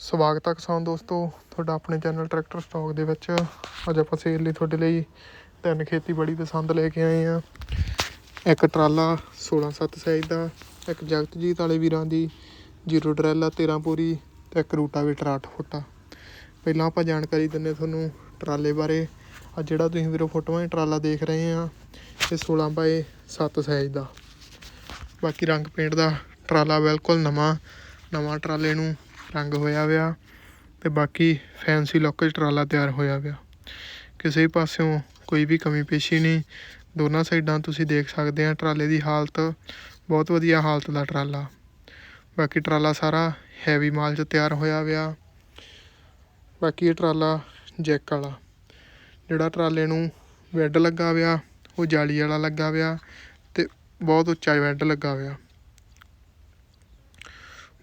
ਸਵਾਗਤ ਹੈ ਕਿਸਾਨ ਦੋਸਤੋ, ਤੁਹਾਡਾ ਆਪਣੇ ਚੈਨਲ ਟਰੈਕਟਰ ਸਟਾਕ ਦੇ ਵਿੱਚ। ਅੱਜ ਆਪਾਂ ਸੇਲ ਲਈ ਤੁਹਾਡੇ ਲਈ ਤਿੰਨ ਖੇਤੀਬਾੜੀ ਪਸੰਦ ਲੈ ਕੇ ਆਏ ਆ ਇੱਕ ਟਰਾਲਾ 16-7 ਸਾਈਜ਼ ਦਾ, ਇੱਕ ਜਗਤਜੀਤ ਵਾਲੇ ਵੀਰਾਂ ਦੀ, ਜੀਰੋ ਡਰੈਲ ਆ 13 ਪੂਰੀ ਤੇ ਇੱਕ ਰੂਟਾਵੇਟਰ 8 ਫੁੱਟਾ ਪਹਿਲਾਂ ਆਪਾਂ ਜਾਣਕਾਰੀ ਦਿੰਨੇ ਤੁਹਾਨੂੰ ਟਰਾਲੇ ਬਾਰੇ। ਆ ਜਿਹੜਾ ਤੁਸੀਂ ਵੀਰੋ ਫੋਟੋਆਂ 'ਚ ਟਰਾਲਾ ਦੇਖ ਰਹੇ ਆ ਇਹ 16 ਬਾਏ 7 ਸਾਈਜ਼ ਦਾ। ਬਾਕੀ ਰੰਗ ਪੇਂਟ ਦਾ ਟਰਾਲਾ ਬਿਲਕੁਲ ਨਵਾਂ ਨਵਾਂ ਟਰਾਲੇ ਨੂੰ ਰੰਗ ਹੋਇਆ ਵਿਆ ਤੇ ਬਾਕੀ ਫੈਂਸੀ ਲੋਕਲ ਟਰਾਲਾ ਤਿਆਰ ਹੋਇਆ ਵਿਆ। ਕਿਸੇ ਪਾਸਿਓਂ ਕੋਈ ਵੀ ਕਮੀ ਪੇਸ਼ੀ ਨਹੀਂ। ਦੋਨਾਂ ਸਾਈਡਾਂ ਤੁਸੀਂ ਦੇਖ ਸਕਦੇ ਆ ਟਰਾਲੇ ਦੀ ਹਾਲਤ। ਬਹੁਤ ਵਧੀਆ ਹਾਲਤ ਦਾ ਟਰਾਲਾ। ਬਾਕੀ ਟਰਾਲਾ ਸਾਰਾ ਹੈਵੀ ਮਾਲ 'ਚ ਤਿਆਰ ਹੋਇਆ ਵਿਆ। ਬਾਕੀ ਇਹ ਟਰਾਲਾ ਜੈਕ ਵਾਲਾ। ਜਿਹੜਾ ਟਰਾਲੇ ਨੂੰ ਬੈੱਡ ਲੱਗਾ ਵਿਆ, ਉਹ ਜਾਲੀ ਵਾਲਾ ਲੱਗਾ ਵਿਆ ਤੇ ਬਹੁਤ ਉੱਚਾ ਬੈੱਡ ਲੱਗਾ ਵਿਆ।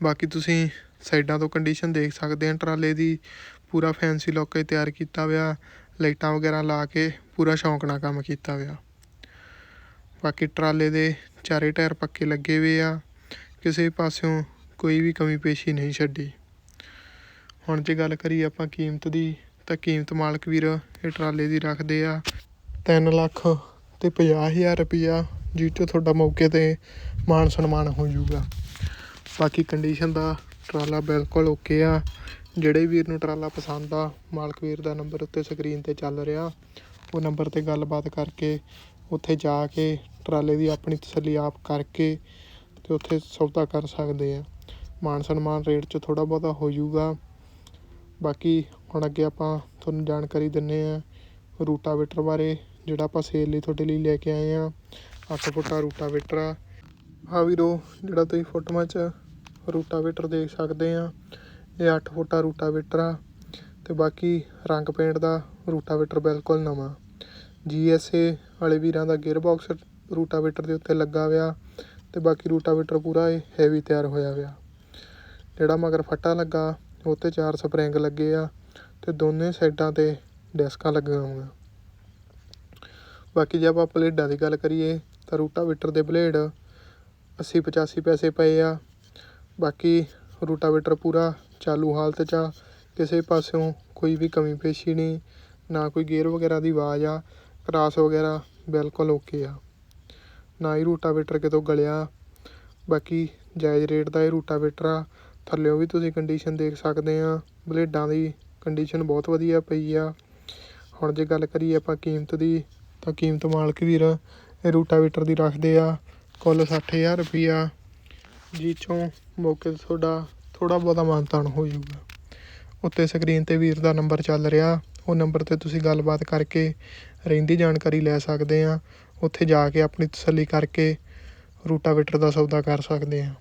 ਬਾਕੀ ਤੁਸੀਂ ਸਾਈਡਾਂ ਤੋਂ ਕੰਡੀਸ਼ਨ ਦੇਖ ਸਕਦੇ ਹਾਂ। ਟਰਾਲੇ ਦੀ ਪੂਰਾ ਫੈਂਸੀ ਲੁੱਕ ਤਿਆਰ ਕੀਤਾ ਵਿਆ ਲਾਈਟਾਂ ਵਗੈਰਾ ਲਾ ਕੇ ਪੂਰਾ ਸ਼ੌਂਕ ਨਾਲ ਕੰਮ ਕੀਤਾ ਵਿਆ ਬਾਕੀ ਟਰਾਲੇ ਦੇ ਚਾਰੇ ਟਾਇਰ ਪੱਕੇ ਲੱਗੇ ਹੋਏ ਆ। ਕਿਸੇ ਪਾਸਿਓਂ ਕੋਈ ਵੀ ਕਮੀ ਪੇਸ਼ੀ ਨਹੀਂ ਛੱਡੀ। ਹੁਣ ਜੇ ਗੱਲ ਕਰੀਏ ਆਪਾਂ ਕੀਮਤ ਦੀ, ਤਾਂ ਕੀਮਤ ਮਾਲਕ ਵੀਰ ਇਹ ਟਰਾਲੇ ਦੀ ਰੱਖਦੇ ਆ 3 ਲੱਖ ਤੇ 50000 ਰੁਪਈਆ ਜਿਹ 'ਚੋਂ ਤੁਹਾਡਾ ਮੌਕੇ ਤੇ ਮਾਨ ਸਨਮਾਨ ਹੋ ਜਾਊਗਾ। ਬਾਕੀ ਕੰਡੀਸ਼ਨ ਦਾ ਟਰਾਲਾ ਬਿਲਕੁਲ ਓਕੇ ਆ। ਜਿਹੜੇ ਵੀਰ ਨੂੰ ਟਰਾਲਾ ਪਸੰਦ ਆ, ਮਾਲਕ ਵੀਰ ਦਾ ਨੰਬਰ ਉੱਤੇ ਸਕਰੀਨ ਤੇ ਚੱਲ ਰਿਹਾ। ਉਹ ਨੰਬਰ ਤੇ ਗੱਲਬਾਤ ਕਰਕੇ ਉੱਥੇ ਜਾ ਕੇ ਟਰਾਲੇ ਦੀ ਆਪਣੀ ਤਸੱਲੀ ਆਪ ਕਰਕੇ ਤੇ ਉੱਥੇ ਸੌਦਾ ਕਰ ਸਕਦੇ ਆ। ਮਾਨ ਸਨਮਾਨ ਰੇਟ 'ਚ ਥੋੜਾ ਬਹੁਤਾ ਹੋ ਜਾਊਗਾ। ਬਾਕੀ ਹੁਣ ਅੱਗੇ ਆਪਾਂ ਤੁਹਾਨੂੰ ਜਾਣਕਾਰੀ ਦਿੰਨੇ ਆ ਰੂਟਾਵੇਟਰ ਬਾਰੇ, ਜਿਹੜਾ ਆਪਾਂ ਸੇਲ ਲਈ ਤੁਹਾਡੇ ਲਈ ਲੈ ਕੇ ਆਏ ਆ। 8 ਫੁੱਟਾ ਰੂਟਾਵੇਟਰ ਆ। ਹਾਂ ਵੀਰੋ, ਜਿਹੜਾ ਤੁਸੀਂ ਫੋਟੋਆਂ 'ਚ ਰੂਟਾਵੇਟਰ ਦੇਖ ਸਕਦੇ ਹਾਂ। ਇਹ ਅੱਠ ਫੁੱਟਾ ਰੂਟਾਵੇਟਰ ਆ ਅਤੇ ਬਾਕੀ ਰੰਗ ਪੇਂਟ ਦਾ ਰੂਟਾਵੇਟਰ ਬਿਲਕੁਲ ਨਵਾਂ। ਜੀ ਐੱਸ ਏ ਵਾਲੇ ਵੀਰਾਂ ਦਾ ਗੇਅਰ ਬਾਕਸ ਰੂਟਾਵੇਟਰ ਦੇ ਉੱਤੇ ਲੱਗਾ ਹੋਇਆ ਅਤੇ ਬਾਕੀ ਰੂਟਾਵੇਟਰ ਪੂਰਾ ਇਹ ਹੈਵੀ ਤਿਆਰ ਹੋਇਆ ਹੋਇਆ। ਜਿਹੜਾ ਮਗਰ ਫੱਟਾ ਲੱਗਾ, ਉਹ 'ਤੇ ਚਾਰ ਸਪਰਿੰਗ ਲੱਗੇ ਆ ਅਤੇ ਦੋਨੇ ਸਾਈਡਾਂ ਤੇ ਡੈਸਕਾਂ ਲੱਗੀਆਂ ਹੋਈਆਂ। ਬਾਕੀ ਜੇ ਆਪਾਂ ਬਲੇਡਾਂ ਦੀ ਗੱਲ ਕਰੀਏ ਤਾਂ ਰੂਟਾਵੇਟਰ ਦੇ ਬਲੇਡ 80 85 ਪੈਸੇ ਪਏ ਆ। ਬਾਕੀ ਰੂਟਾਵੇਟਰ ਪੂਰਾ ਚਾਲੂ ਹਾਲਤ 'ਚ ਆ ਕਿਸੇ ਪਾਸਿਓਂ ਕੋਈ ਵੀ ਕਮੀ ਪੇਸ਼ੀ ਨਹੀਂ, ਨਾ ਕੋਈ ਗੇਅਰ ਵਗੈਰਾ ਦੀ ਆਵਾਜ਼ ਆ, ਕਰਾਸ ਵਗੈਰਾ ਬਿਲਕੁਲ ਓਕੇ ਆ। ਨਾ ਹੀ ਰੂਟਾਵੇਟਰ ਕਿਤੋਂ ਗਲਿਆ। ਬਾਕੀ ਜਾਇਜ਼ ਰੇਟ ਦਾ ਇਹ ਰੂਟਾਵੇਟਰ ਆ। ਥੱਲਿਓਂ ਵੀ ਤੁਸੀਂ ਕੰਡੀਸ਼ਨ ਦੇਖ ਸਕਦੇ ਆ। ਬਲੇਡਾਂ ਦੀ ਕੰਡੀਸ਼ਨ ਬਹੁਤ ਵਧੀਆ ਪਈ ਆ। ਹੁਣ ਜੇ ਗੱਲ ਕਰੀਏ ਆਪਾਂ ਕੀਮਤ ਦੀ, ਤਾਂ ਕੀਮਤ ਮਾਲਕ ਵੀਰ ਇਹ ਰੂਟਾਵੇਟਰ ਦੀ ਰੱਖਦੇ ਆ ਕੁੱਲ 60000 ਰੁਪਈਆ। ਜਿਸ 'ਚੋਂ ਮੌਕੇ 'ਤੇ ਤੁਹਾਡਾ ਥੋੜ੍ਹਾ ਬਹੁਤਾ ਮਾਨਤਾਨ ਹੋ ਜਾਊਗਾ। ਉੱਤੇ ਸਕਰੀਨ ਤੇ ਵੀਰ ਦਾ ਨੰਬਰ ਚੱਲ ਰਿਹਾ। ਉਹ ਨੰਬਰ ਤੇ ਤੁਸੀਂ ਗੱਲਬਾਤ ਕਰਕੇ ਰਹਿੰਦੀ ਜਾਣਕਾਰੀ ਲੈ ਸਕਦੇ ਆ ਉੱਥੇ ਜਾ ਕੇ ਆਪਣੀ ਤਸੱਲੀ ਕਰਕੇ ਰੂਟਾਵੇਟਰ ਦਾ ਸੌਦਾ ਕਰ ਸਕਦੇ ਆ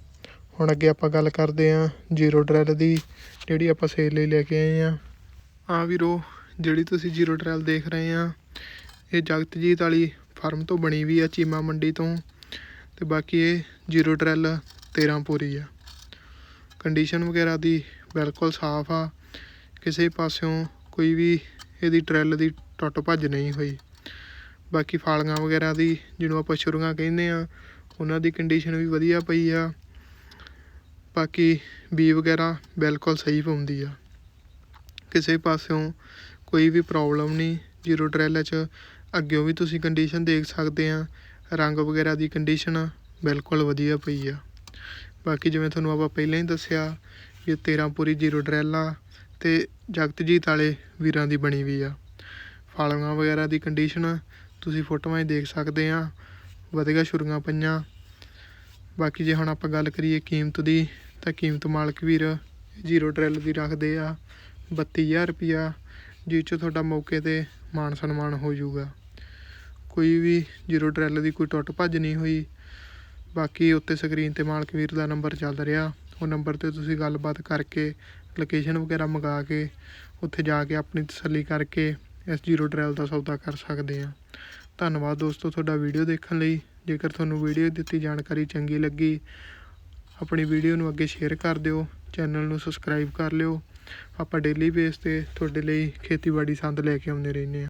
ਹੁਣ ਅੱਗੇ ਆਪਾਂ ਗੱਲ ਕਰਦੇ ਆ ਜ਼ੀਰੋ ਡਰੈਲ ਦੀ, ਜਿਹੜੀ ਆਪਾਂ ਸੇਲ ਲਈ ਲੈ ਕੇ ਆਏ ਆ ਆ ਵੀਰੋ, ਜਿਹੜੀ ਤੁਸੀਂ ਜ਼ੀਰੋ ਡਰੈਲ ਦੇਖ ਰਹੇ ਆ ਇਹ ਜਗਤਜੀਤ ਵਾਲੀ ਫਾਰਮ ਤੋਂ ਬਣੀ ਵੀ ਆ ਚੀਮਾ ਮੰਡੀ ਤੋਂ। ਤੇ ਬਾਕੀ ਇਹ ਜ਼ੀਰੋ ਡਰੈਲ 13 ਪੂਰੀ ਆ। ਕੰਡੀਸ਼ਨ ਵਗੈਰਾ ਦੀ ਬਿਲਕੁਲ ਸਾਫ਼ ਆ। ਕਿਸੇ ਪਾਸਿਓਂ ਕੋਈ ਵੀ ਇਹਦੀ ਡਰੈਲ ਦੀ ਟੁੱਟ ਭੱਜ ਨਹੀਂ ਹੋਈ। ਬਾਕੀ ਫਾਲੀਆਂ ਵਗੈਰਾ ਦੀ ਜਿਹਨੂੰ ਆਪਾਂ ਛੁਰੀਆਂ ਕਹਿੰਦੇ ਆ, ਉਹਨਾਂ ਦੀ ਕੰਡੀਸ਼ਨ ਵੀ ਵਧੀਆ ਪਈ ਆ। ਬਾਕੀ ਬੀ ਵਗੈਰਾ ਬਿਲਕੁਲ ਸਹੀ ਪਾਉਂਦੀ ਆ। ਕਿਸੇ ਪਾਸਿਓਂ ਕੋਈ ਵੀ ਪ੍ਰੋਬਲਮ ਨਹੀਂ, ਜ਼ੀਰੋ ਡਰੈਲ 'ਚ ਅੱਗਿਓਂ ਵੀ ਤੁਸੀਂ ਕੰਡੀਸ਼ਨ ਦੇਖ ਸਕਦੇ ਆ। ਰੰਗ ਵਗੈਰਾ ਦੀ ਕੰਡੀਸ਼ਨ ਬਿਲਕੁਲ ਵਧੀਆ ਪਈ ਆ। ਬਾਕੀ ਜਿਵੇਂ ਤੁਹਾਨੂੰ ਆਪਾਂ ਪਹਿਲਾਂ ਹੀ ਦੱਸਿਆ ਇਹ 13 ਪੂਰੀ ਜ਼ੀਰੋ ਡਰੈਲ ਆ ਤੇ ਜਗਤਜੀਤ ਵਾਲੇ ਵੀਰਾਂ ਦੀ ਬਣੀ ਵੀ ਆ। ਫਾਲਵਾਂ ਵਗੈਰਾ ਦੀ ਕੰਡੀਸ਼ਨ ਤੁਸੀਂ ਫੋਟੋਆਂ ਹੀ ਦੇਖ ਸਕਦੇ ਆ। ਵਧੀਆ ਛੁਰੀਆਂ ਪਈਆਂ। ਬਾਕੀ ਜੇ ਹੁਣ ਆਪਾਂ ਗੱਲ ਕਰੀਏ ਕੀਮਤ ਦੀ ਤਾਂ ਕੀਮਤ ਮਾਲਕ ਵੀਰ ਜ਼ੀਰੋ ਡਰੈਲ ਦੀ ਰੱਖਦੇ ਆ 32000 ਰੁਪਿਆ ਜਿਸ 'ਚ ਤੁਹਾਡਾ ਮੌਕੇ ਤੇ ਮਾਨ ਸਨਮਾਨ ਹੋ ਜਾਊਗਾ। ਕੋਈ ਵੀ ਜ਼ੀਰੋ ਡਰੈਲ ਦੀ ਕੋਈ ਟੁੱਟ ਭੱਜ ਨਹੀਂ ਹੋਈ। ਬਾਕੀ ਉੱਤੇ ਸਕਰੀਨ ਤੇ ਮਾਲਕ ਵੀਰ ਦਾ ਨੰਬਰ ਚੱਲ ਰਿਹਾ। ਉਹ ਨੰਬਰ ਤੇ ਤੁਸੀਂ ਗੱਲਬਾਤ ਕਰਕੇ ਲੋਕੇਸ਼ਨ ਵਗੈਰਾ ਮੰਗਾ ਕੇ, ਉੱਥੇ ਜਾ ਕੇ ਆਪਣੀ ਤਸੱਲੀ ਕਰਕੇ ਇਸ ਜ਼ੀਰੋ ਡਰੈਲ ਦਾ ਸੌਦਾ ਕਰ ਸਕਦੇ ਆ ਧੰਨਵਾਦ ਦੋਸਤੋ ਤੁਹਾਡਾ ਵੀਡੀਓ ਦੇਖਣ ਲਈ। ਜੇਕਰ ਤੁਹਾਨੂੰ ਵੀਡੀਓ ਦਿੱਤੀ ਜਾਣਕਾਰੀ ਚੰਗੀ ਲੱਗੀ, ਆਪਣੀ ਵੀਡੀਓ ਨੂੰ ਅੱਗੇ ਸ਼ੇਅਰ ਕਰ ਦਿਓ ਚੈਨਲ ਨੂੰ ਸਬਸਕ੍ਰਾਈਬ ਕਰ ਲਿਓ। ਆਪਾਂ ਡੇਲੀ ਬੇਸ ਤੇ ਤੁਹਾਡੇ ਲਈ ਖੇਤੀਬਾੜੀ ਸੰਦ ਲੈ ਕੇ ਆਉਂਦੇ ਰਹਿੰਦੇ ਹਾਂ।